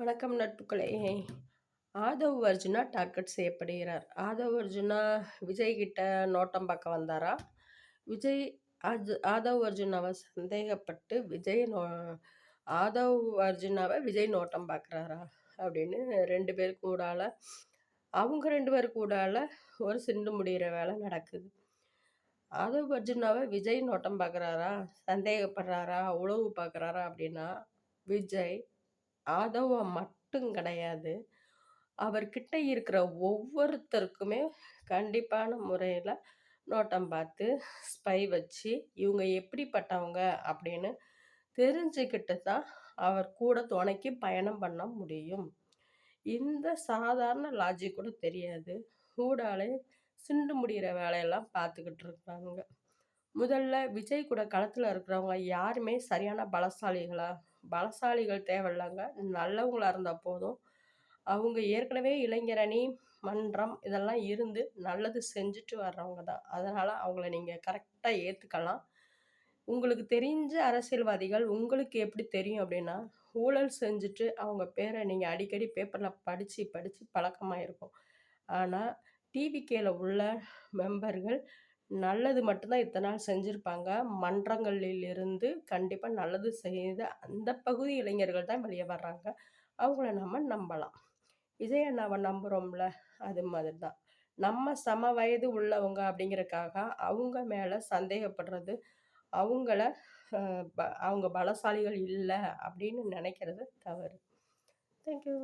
வணக்கம் நட்புகளே ஆதவ் அர்ஜுனா டார்கெட் செய்யப்படுகிறார். ஆதவ் அர்ஜுனா விஜய் கிட்ட நோட்டம் பார்க்க வந்தாரா? விஜய் அஜ் ஆதவ் அர்ஜுனாவை சந்தேகப்பட்டு விஜய் நோ ஆதவ் அர்ஜுனாவை விஜய் நோட்டம் பார்க்குறாரா? அப்படின்னு ரெண்டு பேர் கூடால அவங்க ரெண்டு பேர் கூடால ஒரு சிண்டு முடிகிற வேலை நடக்குது. ஆதவ் அர்ஜுனாவை விஜய் நோட்டம் பார்க்குறாரா? சந்தேகப்படுறாரா? உழவு பார்க்குறாரா? அப்படின்னா விஜய் ஆதவ மட்டும் கிடையாது. அவர்கிட்ட இருக்கிற ஒவ்வொருத்தருக்குமே கண்டிப்பான முறையில் நோட்டம் பார்த்து ஸ்பை வச்சு இவங்க எப்படிப்பட்டவங்க? அப்படின்னு தெரிஞ்சுக்கிட்டு தான் அவர் கூட துணைக்கு பயணம் பண்ண முடியும். இந்த சாதாரண லாஜிக் கூட தெரியாது. கூடாலே சிண்டு முடிகிற வேலையெல்லாம் பார்த்துக்கிட்டு இருக்காங்க. முதல்ல விஜய் கூட களத்தில் இருக்கிறவங்க யாருமே சரியான பலசாலிகளா பலசாலிகள் தேவையில்லைங்க. நல்லவங்களாக இருந்தால் போதும். அவங்க ஏற்கனவே இளைஞரணி மன்றம் இதெல்லாம் இருந்து நல்லது செஞ்சுட்டு வர்றவங்க தான். அதனால் அவங்கள நீங்கள் கரெக்டாக ஏற்றுக்கலாம் உங்களுக்கு தெரிஞ்ச அரசியல்வாதிகள் உங்களுக்கு எப்படி தெரியும் அப்படின்னா ஊழல் செஞ்சுட்டு அவங்க பேரை நீங்கள் அடிக்கடி பேப்பரில் படித்து படித்து பழக்கமாக இருக்கும். ஆனால் டிவிகேல உள்ள மெம்பர்கள் நல்லது மட்டும்தான் இத்தனை நாள் செஞ்சுருப்பாங்க. மன்றங்களில் இருந்து கண்டிப்பாக நல்லது செய்த அந்த பகுதி இளைஞர்கள் தான் வெளியே வர்றாங்க. அவங்கள நம்ம நம்பலாம். இதே நம்ம நம்புகிறோம்ல அது மாதிரி தான் நம்ம சம வயது உள்ளவங்க அப்படிங்கிறக்காக அவங்க மேலே சந்தேகப்படுறது அவங்கள அவங்க பலசாலிகள் இல்லை அப்படின்னு நினைக்கிறது தவறு. தேங்க்யூ